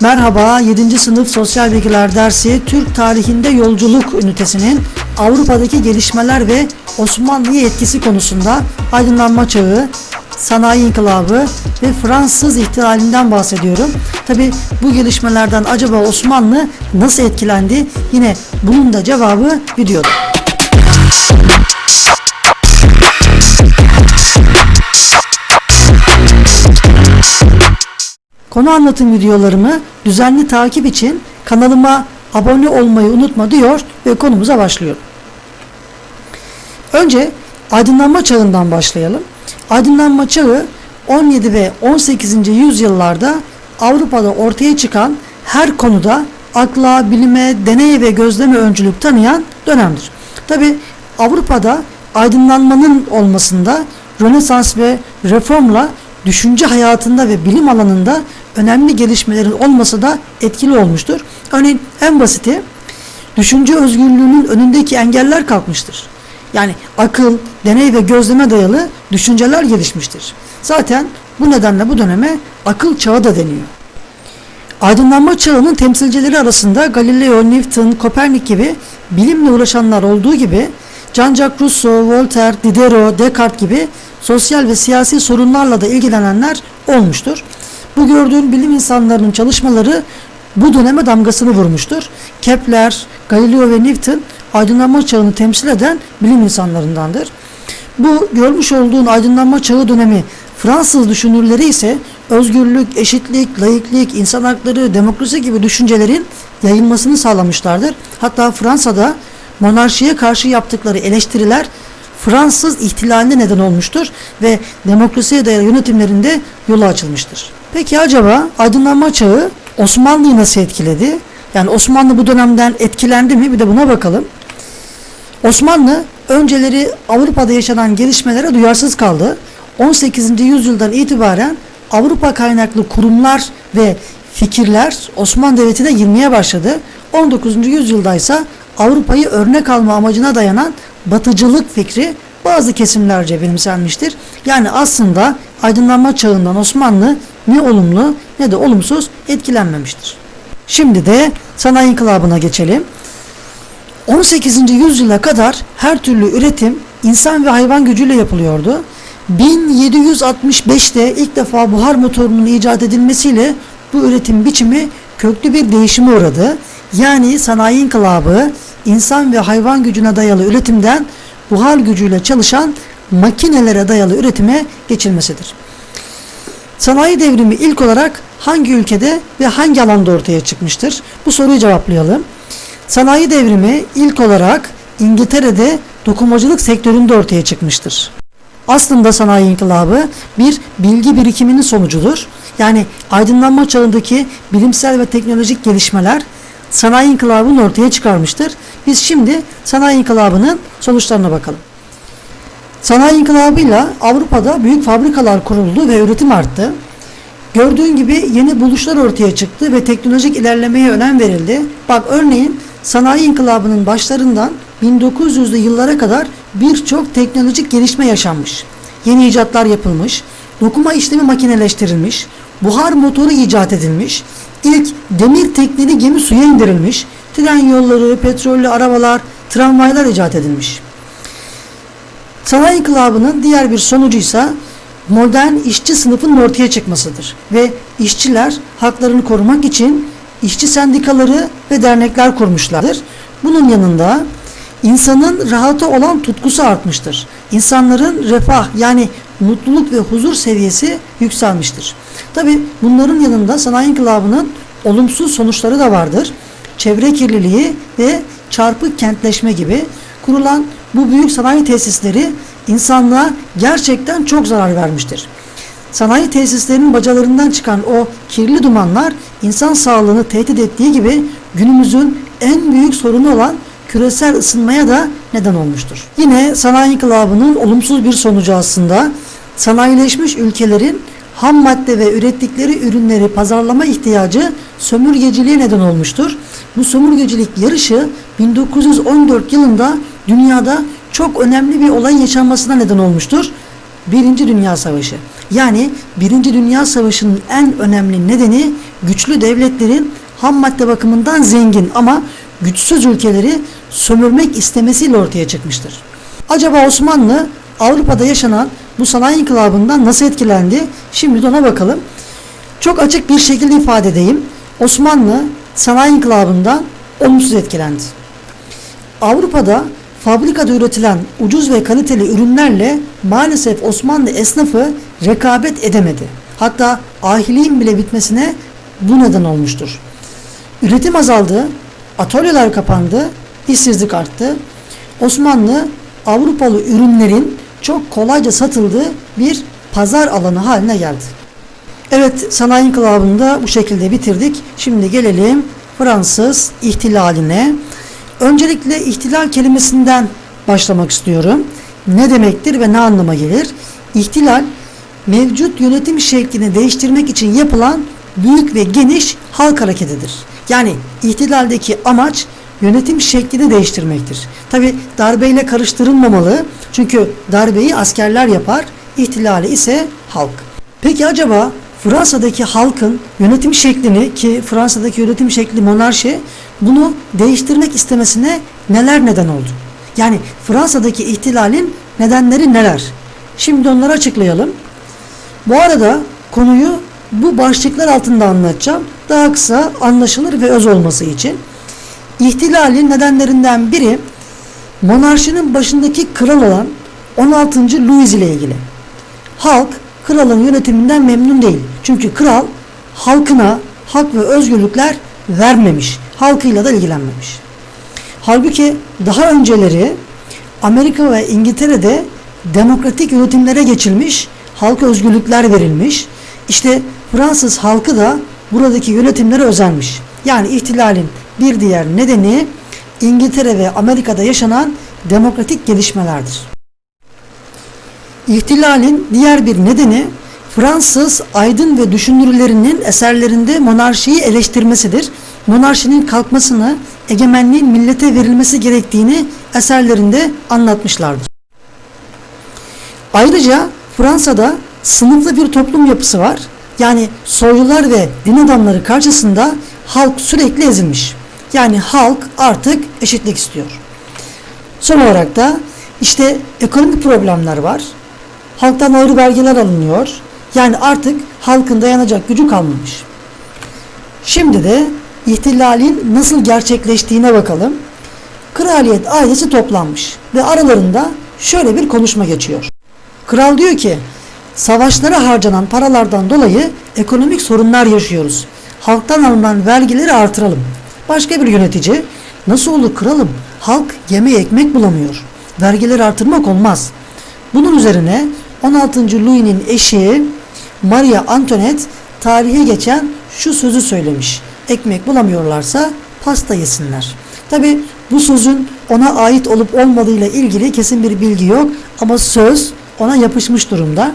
Merhaba 7. sınıf sosyal bilgiler dersi Türk tarihinde yolculuk ünitesinin Avrupa'daki gelişmeler ve Osmanlı'ya etkisi konusunda aydınlanma çağı, sanayi inkılabı ve Fransız ihtilalinden bahsediyorum. Tabi bu gelişmelerden acaba Osmanlı nasıl etkilendi? Yine bunun da cevabı videoda. Konu anlatım videolarımı düzenli takip için kanalıma abone olmayı unutma diyor ve konumuza başlıyorum. Önce aydınlanma çağından başlayalım. Aydınlanma çağı 17 ve 18. yüzyıllarda Avrupa'da ortaya çıkan her konuda akla, bilime, deney ve gözleme öncülük tanıyan dönemdir. Tabi Avrupa'da aydınlanmanın olmasında Rönesans ve reformla düşünce hayatında ve bilim alanında önemli gelişmelerin olması da etkili olmuştur. Örneğin en basiti düşünce özgürlüğünün önündeki engeller kalkmıştır. Yani akıl, deney ve gözleme dayalı düşünceler gelişmiştir. Zaten bu nedenle bu döneme akıl çağı da deniyor. Aydınlanma çağının temsilcileri arasında Galileo, Newton, Kopernik gibi bilimle uğraşanlar olduğu gibi Jean-Jacques Rousseau, Voltaire, Diderot, Descartes gibi sosyal ve siyasi sorunlarla da ilgilenenler olmuştur. Bu gördüğün bilim insanlarının çalışmaları bu döneme damgasını vurmuştur. Kepler, Galileo ve Newton aydınlanma çağını temsil eden bilim insanlarındandır. Bu görmüş olduğun aydınlanma çağı dönemi Fransız düşünürleri ise özgürlük, eşitlik, layıklık, insan hakları, demokrasi gibi düşüncelerin yayılmasını sağlamışlardır. Hatta Fransa'da monarşiye karşı yaptıkları eleştiriler Fransız ihtilaline neden olmuştur ve demokrasiye dayalı yönetimlerinde yolu açılmıştır. Peki acaba aydınlanma çağı Osmanlı'yı nasıl etkiledi? Yani Osmanlı bu dönemden etkilendi mi? Bir de buna bakalım. Osmanlı önceleri Avrupa'da yaşanan gelişmelere duyarsız kaldı. 18. yüzyıldan itibaren Avrupa kaynaklı kurumlar ve fikirler Osmanlı Devleti'ne girmeye başladı. 19. yüzyılda ise Avrupa'yı örnek alma amacına dayanan batıcılık fikri bazı kesimlerce benimsenmiştir. Yani aslında aydınlanma çağından Osmanlı ne olumlu ne de olumsuz etkilenmemiştir. Şimdi de sanayi inkılabına geçelim. 18. yüzyıla kadar her türlü üretim insan ve hayvan gücüyle yapılıyordu. 1765'te ilk defa buhar motorunun icat edilmesiyle bu üretim biçimi köklü bir değişime uğradı. Yani sanayi inkılabı insan ve hayvan gücüne dayalı üretimden buhar gücüyle çalışan makinelere dayalı üretime geçilmesidir. Sanayi devrimi ilk olarak hangi ülkede ve hangi alanda ortaya çıkmıştır? Bu soruyu cevaplayalım. Sanayi devrimi ilk olarak İngiltere'de dokumacılık sektöründe ortaya çıkmıştır. Aslında sanayi inkılabı bir bilgi birikiminin sonucudur. Yani aydınlanma çağındaki bilimsel ve teknolojik gelişmeler sanayi inkılabını ortaya çıkarmıştır. Biz şimdi sanayi inkılabının sonuçlarına bakalım. Sanayi inkılabıyla Avrupa'da büyük fabrikalar kuruldu ve üretim arttı. Gördüğün gibi yeni buluşlar ortaya çıktı ve teknolojik ilerlemeye önem verildi. Bak örneğin sanayi inkılabının başlarından 1900'lü yıllara kadar birçok teknolojik gelişme yaşanmış. Yeni icatlar yapılmış, dokuma işlemi makineleştirilmiş, buhar motoru icat edilmiş, ilk demir tekneli gemi suya indirilmiş, tren yolları, petrollü arabalar, tramvaylar icat edilmiş. Sanayi inkılabının diğer bir sonucuysa modern işçi sınıfının ortaya çıkmasıdır ve işçiler haklarını korumak için işçi sendikaları ve dernekler kurmuşlardır. Bunun yanında insanın rahata olan tutkusu artmıştır. İnsanların refah yani mutluluk ve huzur seviyesi yükselmiştir. Tabi bunların yanında sanayi inkılabının olumsuz sonuçları da vardır. Çevre kirliliği ve çarpık kentleşme gibi kurulan bu büyük sanayi tesisleri insanlığa gerçekten çok zarar vermiştir. Sanayi tesislerinin bacalarından çıkan o kirli dumanlar insan sağlığını tehdit ettiği gibi günümüzün en büyük sorunu olan küresel ısınmaya da neden olmuştur. Yine sanayi inkılabının olumsuz bir sonucu aslında sanayileşmiş ülkelerin ham madde ve ürettikleri ürünleri pazarlama ihtiyacı sömürgeciliğe neden olmuştur. Bu sömürgecilik yarışı 1914 yılında dünyada çok önemli bir olayın yaşanmasına neden olmuştur. Birinci Dünya Savaşı. Yani Birinci Dünya Savaşı'nın en önemli nedeni güçlü devletlerin ham madde bakımından zengin ama güçsüz ülkeleri sömürmek istemesiyle ortaya çıkmıştır. Acaba Osmanlı Avrupa'da yaşanan bu sanayi inkılabından nasıl etkilendi? Şimdi de ona bakalım. Çok açık bir şekilde ifade edeyim. Osmanlı sanayi inkılabından olumsuz etkilendi. Avrupa'da fabrikada üretilen ucuz ve kaliteli ürünlerle maalesef Osmanlı esnafı rekabet edemedi. Hatta ahiliğin bile bitmesine bu neden olmuştur. Üretim azaldı, atölyeler kapandı, işsizlik arttı. Osmanlı Avrupalı ürünlerin çok kolayca satıldığı bir pazar alanı haline geldi. Evet sanayi inkılabını bu şekilde bitirdik. Şimdi gelelim Fransız ihtilaline. Öncelikle ihtilal kelimesinden başlamak istiyorum. Ne demektir ve ne anlama gelir? İhtilal mevcut yönetim şeklini değiştirmek için yapılan büyük ve geniş halk hareketidir. Yani ihtilaldeki amaç yönetim şeklini değiştirmektir. Tabi darbeyle karıştırılmamalı. Çünkü darbeyi askerler yapar, ihtilali ise halk. Peki acaba Fransa'daki halkın yönetim şeklini ki Fransa'daki yönetim şekli monarşi bunu değiştirmek istemesine neler neden oldu? Yani Fransa'daki ihtilalin nedenleri neler? Şimdi onları açıklayalım. Bu arada konuyu bu başlıklar altında anlatacağım. Daha kısa, anlaşılır ve öz olması için. İhtilalin nedenlerinden biri monarşinin başındaki kral olan 16. Louis ile ilgili. Halk kralın yönetiminden memnun değil. Çünkü kral halkına hak ve özgürlükler vermemiş. Halkıyla da ilgilenmemiş. Halbuki daha önceleri Amerika ve İngiltere'de demokratik yönetimlere geçilmiş, halka özgürlükler verilmiş. İşte Fransız halkı da buradaki yönetimlere özenmiş. Yani ihtilalin bir diğer nedeni İngiltere ve Amerika'da yaşanan demokratik gelişmelerdir. İhtilalin diğer bir nedeni Fransız aydın ve düşünürlerinin eserlerinde monarşiyi eleştirmesidir. Monarşinin kalkmasını, egemenliğin millete verilmesi gerektiğini eserlerinde anlatmışlardır. Ayrıca Fransa'da sınıflı bir toplum yapısı var. Yani soylular ve din adamları karşısında halk sürekli ezilmiş. Yani halk artık eşitlik istiyor. Son olarak da işte ekonomik problemler var. Halktan ayrı vergiler alınıyor. Yani artık halkın dayanacak gücü kalmamış. Şimdi de ihtilalin nasıl gerçekleştiğine bakalım. Kraliyet ailesi toplanmış ve aralarında şöyle bir konuşma geçiyor. Kral diyor ki, savaşlara harcanan paralardan dolayı ekonomik sorunlar yaşıyoruz. Halktan alınan vergileri artıralım. Başka bir yönetici, nasıl olur kralım? Halk yemeğe ekmek bulamıyor. Vergileri artırmak olmaz. Bunun üzerine 16. Louis'nin eşi Maria Antoinette tarihe geçen şu sözü söylemiş. Ekmek bulamıyorlarsa pasta yesinler. Tabi bu sözün ona ait olup olmadığıyla ilgili kesin bir bilgi yok ama söz ona yapışmış durumda.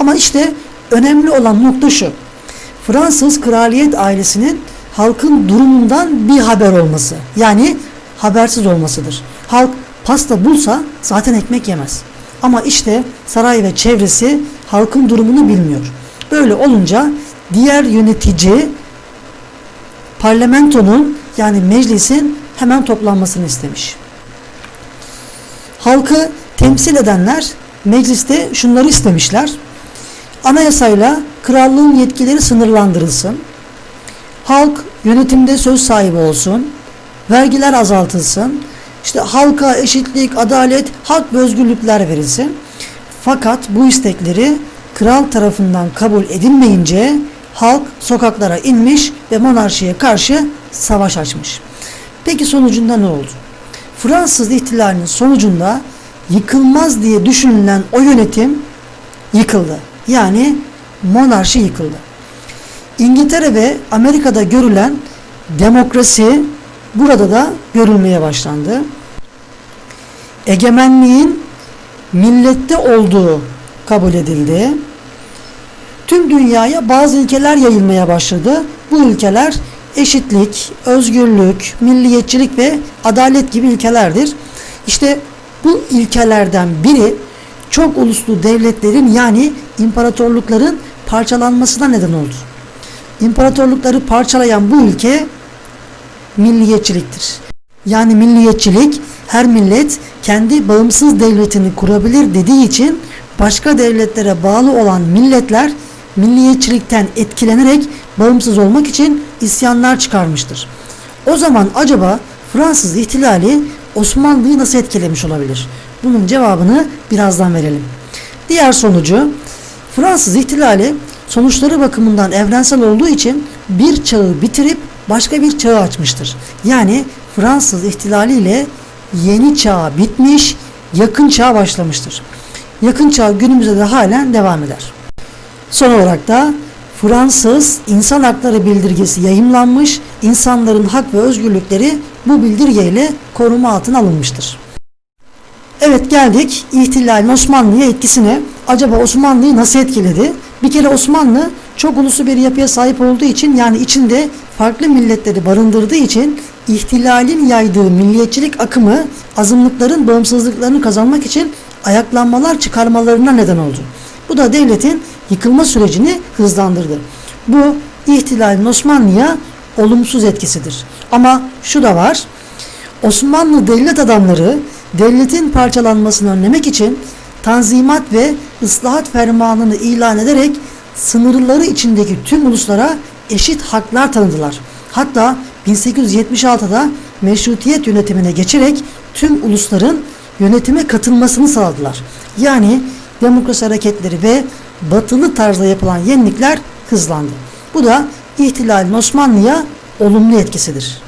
Ama işte önemli olan nokta şu. Fransız kraliyet ailesinin halkın durumundan bir haber olması. Yani habersiz olmasıdır. Halk pasta bulsa zaten ekmek yemez. Ama işte saray ve çevresi halkın durumunu bilmiyor. Böyle olunca diğer yönetici parlamentonun yani meclisin hemen toplanmasını istemiş. Halkı temsil edenler mecliste şunları istemişler. Anayasayla krallığın yetkileri sınırlandırılsın. Halk yönetimde söz sahibi olsun. Vergiler azaltılsın. İşte halka eşitlik, adalet, hak ve özgürlükler verilsin. Fakat bu istekleri kral tarafından kabul edilmeyince halk sokaklara inmiş ve monarşiye karşı savaş açmış. Peki sonucunda ne oldu? Fransız ihtilalinin sonucunda yıkılmaz diye düşünülen o yönetim yıkıldı. Yani monarşi yıkıldı. İngiltere ve Amerika'da görülen demokrasi burada da görülmeye başlandı. Egemenliğin millette olduğu kabul edildi. Tüm dünyaya bazı ilkeler yayılmaya başladı. Bu ilkeler eşitlik, özgürlük, milliyetçilik ve adalet gibi ilkelerdir. İşte bu ilkelerden biri çok uluslu devletlerin yani imparatorlukların parçalanmasına neden oldu. imparatorlukları parçalayan bu ülke milliyetçiliktir. Yani milliyetçilik her millet kendi bağımsız devletini kurabilir dediği için başka devletlere bağlı olan milletler milliyetçilikten etkilenerek bağımsız olmak için isyanlar çıkarmıştır. O zaman acaba Fransız ihtilali Osmanlı'yı nasıl etkilemiş olabilir? Bunun cevabını birazdan verelim. Diğer sonucu Fransız ihtilali sonuçları bakımından evrensel olduğu için bir çağı bitirip başka bir çağı açmıştır. Yani Fransız ihtilaliyle yeni çağ bitmiş, yakın çağ başlamıştır. Yakın çağ günümüzde de halen devam eder. Son olarak da Fransız İnsan Hakları Bildirgesi yayımlanmış, insanların hak ve özgürlükleri bu bildirgeyle koruma altına alınmıştır. Evet geldik ihtilalin Osmanlı'ya etkisine. Acaba Osmanlı'yı nasıl etkiledi? Bir kere Osmanlı çok uluslu bir yapıya sahip olduğu için yani içinde farklı milletleri barındırdığı için ihtilalin yaydığı milliyetçilik akımı azınlıkların bağımsızlıklarını kazanmak için ayaklanmalar çıkarmalarına neden oldu. Bu da devletin yıkılma sürecini hızlandırdı. Bu ihtilalin Osmanlı'ya olumsuz etkisidir. Ama şu da var. Osmanlı devlet adamları devletin parçalanmasını önlemek için Tanzimat ve ıslahat fermanını ilan ederek sınırları içindeki tüm uluslara eşit haklar tanıdılar. Hatta 1876'da meşrutiyet yönetimine geçerek tüm ulusların yönetime katılmasını sağladılar. Yani demokrasi hareketleri ve batılı tarzda yapılan yenilikler hızlandı. Bu da ihtilalin Osmanlı'ya olumlu etkisidir.